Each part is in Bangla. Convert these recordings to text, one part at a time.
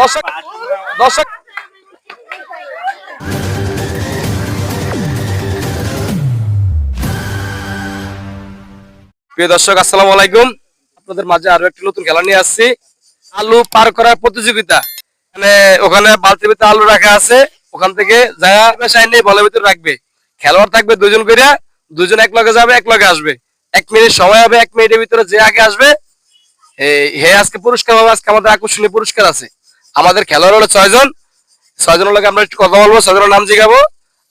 দর্শক দর্শক। প্রিয় দর্শক, আসসালামু আলাইকুম। আপনাদের মাঝে আরও একটি নতুন খেলা নিয়ে আসছি। আলু পার করার প্রতিযোগিতা। মানে ওখানে বালতির ভিতরে আলু রাখা আছে। ওখান থেকে যারা পেশায় নিয়ে বলের ভিতরে রাখবে। খেলোয়াড় থাকবে দুজন করে দুজন এক লগে যাবে, এক লগে আসবে। এক মিনিট সময় হবে, এক মিনিটের ভিতরে যে আগে আসবে হে আজকে পুরস্কার পাবে, আজকে আমাদের আকর্ষণীয় পুরস্কার আছে। আমাদের খেলোয়াড় হলো ছয়জন। ছয়জনের লগে আমরা একটু কথা বলব। ছয়জনের নাম জিগাবো।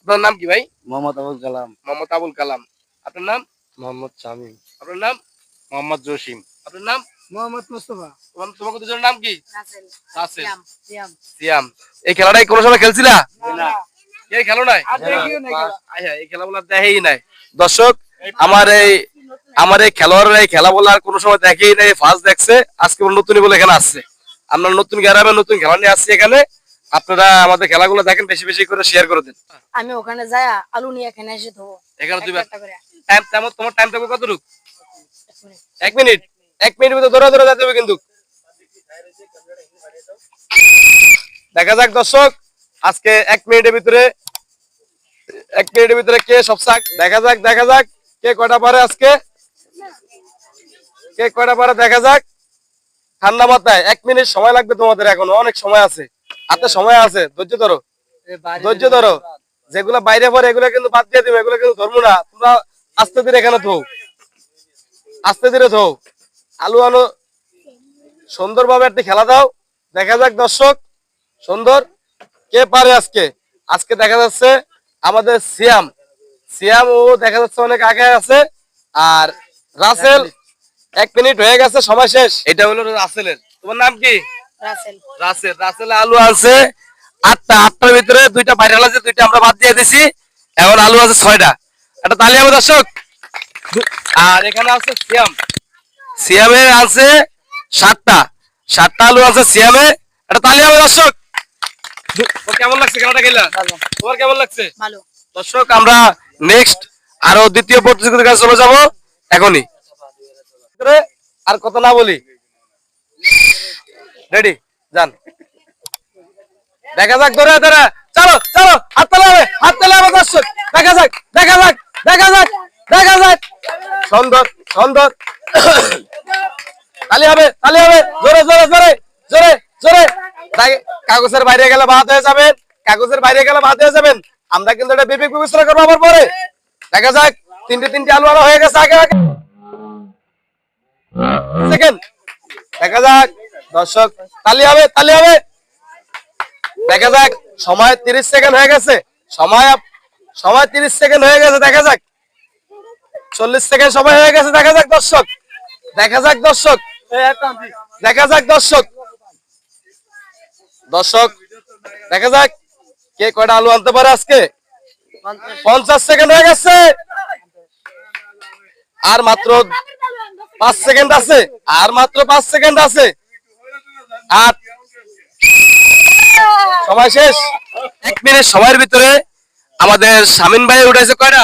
আপনার নাম কি ভাই? মোহাম্মদ আবুল কালাম। মোহাম্মদ আবুল কালাম। আপনার নাম? মোহাম্মদ শামীম। আপনার নাম? মোহাম্মদ জসিম। আপনার নাম? মোহাম্মদ মুস্তফা। তোমাকে দুজনের নাম কি? রাসেল। রাসেল। সিয়াম সিয়াম। সিয়াম। এই খেলাটাই কোনো সময় খেলছিলা এই খেলো নাই? আর দেখিও খেলা। এই খেলাগুলো দেখেই নাই। দর্শক আমার এই আমার এই খেলোয়াড়রা এই খেলা বলে আর কোনো সময় দেখেই নাই ফার্স্ট দেখছে। আজকে নতুনই বলে এখানে আসছে। আমরা নতুন গ্রামে নতুন খেলা নিয়ে আসছি এখানে। আপনারা আমাদের খেলাগুলো দেখেন বেশি বেশি করে শেয়ার করে দেন। আমি ওখানে যাই আলু নিয়ে এখানে এসে ধোবো। এখানে করে। টাইম তেমন তোমার টাইম থাকবে কতটুকু? এক মিনিট। এক মিনিট ভিতরে ধরে ধরে যেতে হবে কিন্তু। দেখা যাক দর্শক আজকে এক মিনিটের ভিতরে এক মিনিটের ভিতরে কে সবচেয়ে আগ- দেখা যাক দেখা যাক কে কয়টা পারে আজকে? কে কয়টা পারে? দেখা যাক। ঠান্ডা মাথায় এক মিনিট সময় লাগবে তোমাদের এখন অনেক সময় আছে। হাতে সময় আছে ধৈর্য ধরো। ধৈর্য ধরো। যেগুলো বাইরে পরে এগুলো কিন্তু বাদ দিয়ে দিবে এগুলো কিন্তু ধরবো না। তোমরা আস্তে ধীরে এখানে থো আস্তে ধীরে থো আলু আলু সুন্দরভাবে একটি খেলা দাও। দেখা যাক দর্শক সুন্দর। কে পারে আজকে? আজকে দেখা যাচ্ছে আমাদের সিয়াম। সিয়াম ও দেখা যাচ্ছে অনেক আগে আছে। আর রাসেল এক মিনিট হয়ে গেছে সময় শেষ। এটা হলো রাসেলের। তোমার নাম কি? রাসেল। রাসেল। রাসেল আলু আছে আটটা আটটার ভিতরে দুইটা ভাইরাল আছে দুইটা আমরা বাদ দিয়ে দিছি। এখন আলু আছে ছয়টা। একটা তালি হবে দর্শক। আর এখানে আছে সিয়াম। সিয়ামে আছে সাতটা। সাতটা আলু আছে সিয়ামে। একটা তালি হবে দর্শক কেমন লাগছে খেলাটা খেলা? তোমার কেমন লাগছে? ভালো। দর্শক আমরা নেক্সট আরও দ্বিতীয় প্রতিযোগিতার কাছে চলে যাব। এখনই। আর কথা না বলি। রেডি যান। দেখা যাক ধরে ধরে। চলো চলো। হাত তালে হবে, হাত তালে হবে দর্শক। দেখা যাক দেখা যাক দেখা যাক দেখা যাক। সুন্দর সুন্দর। তালি হবে তালি হবে। জোরে জোরে জোরে জোরে জোরে। কাগজের বাইরে গেলে বাদ হয়ে যাবেন। কাগজের বাইরে গেলে বাদ হয়ে যাবেন। আমরা কিন্তু এটা বিবেক বিবেচনা করব আবার পরে। দেখা যাক, তিনটে তিনটে আলু আলো হয়ে গেছে আগে আগে। সেকেন্ড দেখা যাক। দর্শক, তালি হবে তালি হবে। দেখা যাক। সময় তিরিশ সেকেন্ড হয়ে গেছে। সময় সময় তিরিশ সেকেন্ড হয়ে গেছে, দেখা যাক। চল্লিশ সেকেন্ড সময় হয়ে গেছে, দেখা যাক দর্শক। দেখা যাক দর্শক। দেখা যাক দর্শক। দর্শক, দেখা যাক কে কয়টা আলু আনতে পারে আজকে। পঞ্চাশ সেকেন্ড হয়ে গেছে। আর মাত্র পাঁচ সেকেন্ড আছে আর মাত্র পাঁচ সেকেন্ড আছে। আর সময় শেষ। এক মিনিট সময়ের ভিতরে আমাদের শামিন ভাই উঠেছে কয়টা?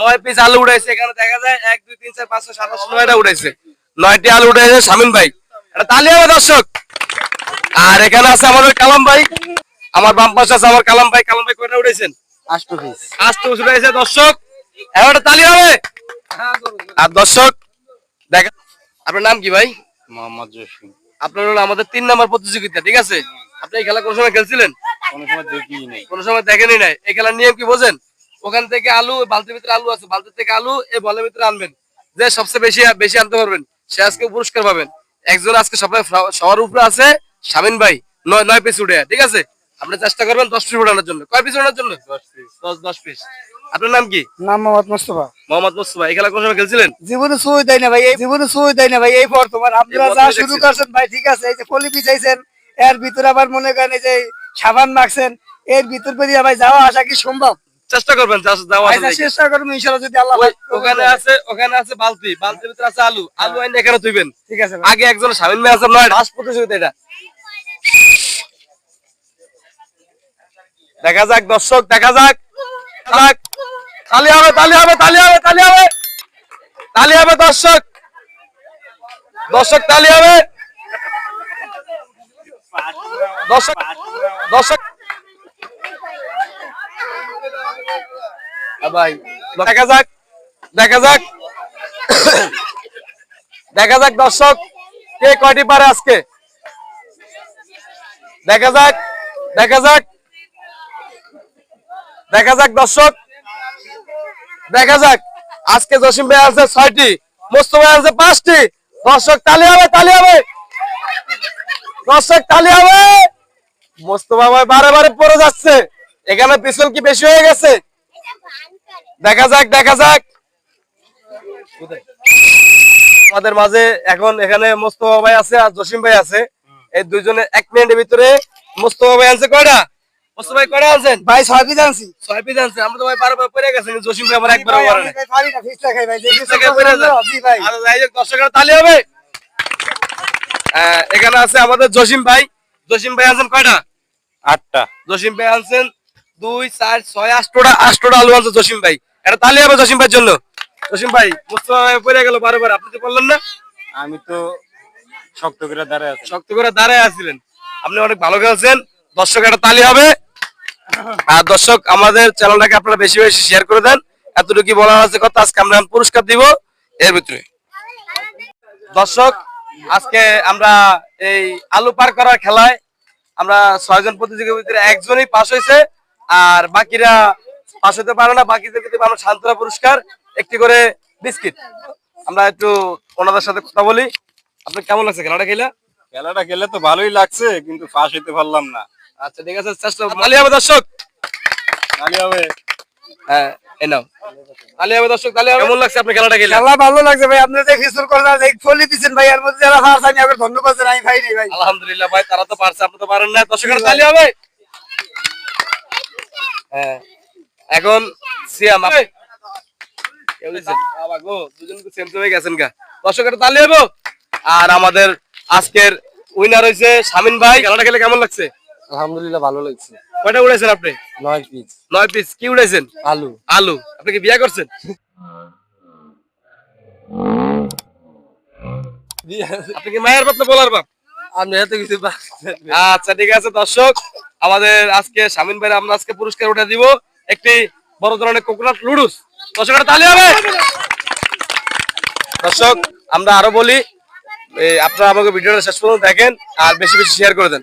নয় পিস আলু উঠেছে এখানে দেখা যায় এক দুই তিন চার পাঁচ ছয় নয়টা উঠেছে নয়টি আলু উঠেছে শামিন ভাই। এটা তালি হবে দর্শক? আর এখানে আছে আমাদের কালাম ভাই। আমার বাম পাশে আছে আমার কালাম ভাই। কালাম ভাই কয়টা উঠেছেন আষ্ট পিস আষ্ট উঠেছে দর্শক। তালি হবে। আর দর্শক দেখা আপনার নাম কি ভাই? মোহাম্মদ জসিম। আপনার হলো আমাদের তিন নম্বর প্রতিযোগিতা ঠিক আছে? আপনি এই খেলা কোন সময় খেলছিলেন? কোনো সময় দেখি নেই। কোন সময় দেখেনি নাই। এই খেলার নিয়ম কি বোঝেন? ওখান থেকে আলু বালতির ভিতরে আলু আছে বালতির থেকে আলু এই বলের ভিতরে আনবেন। যে সবচেয়ে বেশি বেশি আনতে পারবেন সে আজকে পুরস্কার পাবেন। একজন আজকে সবাই সবার উপরে আছে শামিন ভাই নয় নয় পিস উঠে ঠিক আছে? আপনি চেষ্টা করবেন দশ পিস উঠানোর জন্য। কয় পিস উঠানোর জন্য? দশ পিস দশ দশ পিস আপনার নাম কি? নাম মোহাম্মদ মুস্তফা। মোহাম্মদ মোস্তফা এই খেলা কোন সময় খেলছিলেন? জীবনে সুই দেয় না ভাই এই জীবনে সুই দেয় না ভাই এই পর তোমার আপনারা যা শুরু করছেন ভাই ঠিক আছে এই যে পলি বিছাইছেন এর ভিতরে আবার মনে করেন এই যে সাবান মাখছেন এর ভিতর পেরিয়ে ভাই যাওয়া আসা কি সম্ভব? চেষ্টা করবেন চেষ্টা করব ইনশাআল্লাহ যদি আল্লাহ ওখানে আছে ওখানে আছে বালতি বালতির ভিতরে আছে আলু। আলু আইনে এখানে তুইবেন ঠিক আছে আগে একজন শামিন ভাই আছে নয় লাস্ট প্রতিযোগিতা এটা। দেখা যাক দর্শক দেখা যাক। যাক। তালি হবে তালি হবে তালি হবে তালি হবে। তালি হবে দর্শক। দর্শক, তালি হবে। দর্শক দর্শক। ভাই, দেখা যাক দেখা যাক। দেখা যাক দর্শক, কে কয়টি পারে আজকে। দেখা যাক দেখা যাক। দেখা যাক দর্শক। দেখা যাক। আজকে জসিম ভাই আছে ছয়টি, মোস্তফা ভাই আছে পাঁচটি। দর্শক, তালি হবে তালি হবে। দর্শক, তালি হবে। মোস্তফা ভাই বারে বারে পড়ে যাচ্ছে। এখানে পিছল কি বেশি হয়ে গেছে? দেখা যাক দেখা যাক। আমাদের মাঝে এখন এখানে মোস্তফা ভাই আছে আর জসিম ভাই আছে। এই দুইজনে এক মিনিটের ভিতরে মোস্তফা ভাই আছে কয়টা? মোস্তফা ভাই কয়টা আছেন ভাই ছয় পিস আনছি। ছয় পিস আনছে আমরা তো ভাই বারবার পড়ে গেছেন জসিম ভাই আবার একবার ভাই, পারে পারি না, ফিসটা খাই ভাই, যে না ফিসটা পড়ে যায়। জি ভাই। আর যাই হোক দর্শকের তালি হবে। আহ, এখানে আছে আমাদের জসিম ভাই। জসিম ভাই আছেন কয়টা? আটটা। জসিম ভাই আনছেন দুই চার ছয় আটটা আটটা আলু আনছে জসিম ভাই। এটা তালি হবে জসিম ভাইয়ের জন্য। জসিম ভাই মুস্তফা ভাই পড়ে গেল বারবার আপনি তো বললেন না? আমি তো শক্ত করে দাঁড়ায় আছি। শক্ত করে দাঁড়ায় আছিলেন। আপনি অনেক ভালো খেলছেন। দর্শক একটা তালি হবে। আর দর্শক আমাদের চ্যানেলটাকে আপনারা বেশি বেশি শেয়ার করে দেন। এতটুকু বলার আছে কথা আজকে আমরা পুরস্কার দিব এর ভিতরে। দর্শক আজকে আমরা এই আলু পার করার খেলায় আমরা ছয়জন প্রতিযোগীর ভিতরে একজনই পাস হয়েছে আর বাকিরা পাস হতে পারে না বাকিদের ভিতরে আমরা সান্ত্বনা পুরস্কার একটি করে বিস্কিট। আমরা একটু ওনাদের সাথে কথা বলি। আপনার কেমন লাগছে খেলাটা খেলা? খেলাটা খেলে তো ভালোই লাগছে কিন্তু ফাঁস হইতে পারলাম না। আচ্ছা ঠিক আছে চেষ্টা দর্শক। হ্যাঁ এই নাও। হবে দর্শক তালি কেমন লাগছে আপনি খেলাটা খেলে খেলা ভালো লাগছে ভাই আপনি যে ফিসুর করে ফলি দিচ্ছেন ভাই এর মধ্যে যারা ফার্স্ট আমি আপনাকে ধন্যবাদ জানাই ভাই নেই ভাই। আলহামদুলিল্লাহ ভাই তারা তো পারছে আপনি তো পারেন না। দর্শকের তালি হবে। হ্যাঁ। এখন সিয়াম আপনি কেউ দিচ্ছেন? বাবা গো দুজন তো সেম হয়ে গেছেন গা। হবে। আর আমাদের আজকের উইনার হয়েছে শামিন ভাই। খেলাটা খেলে কেমন লাগছে? আলহামদুলিল্লাহ ভালো লাগছে। কয়টা উড়াইছেন আপনি? নয় পিস নয় পিস কি উড়াইছেন? আলু। আলু। আপনি কি বিয়া করছেন? আপনি কি মায়ের বাপ না বলার বাপ? আমি এত কিছু আচ্ছা ঠিক আছে দর্শক আমাদের আজকে শামিন ভাই আমরা আজকে পুরস্কার উঠে দিব একটি বড় ধরনের কোকোনাট লুডুস দর্শকের তালি হবে? দর্শক আমরা আরও বলি আপনারা আমাকে ভিডিওটা শেষ পর্যন্ত দেখেন আর বেশি বেশি শেয়ার করে দেন।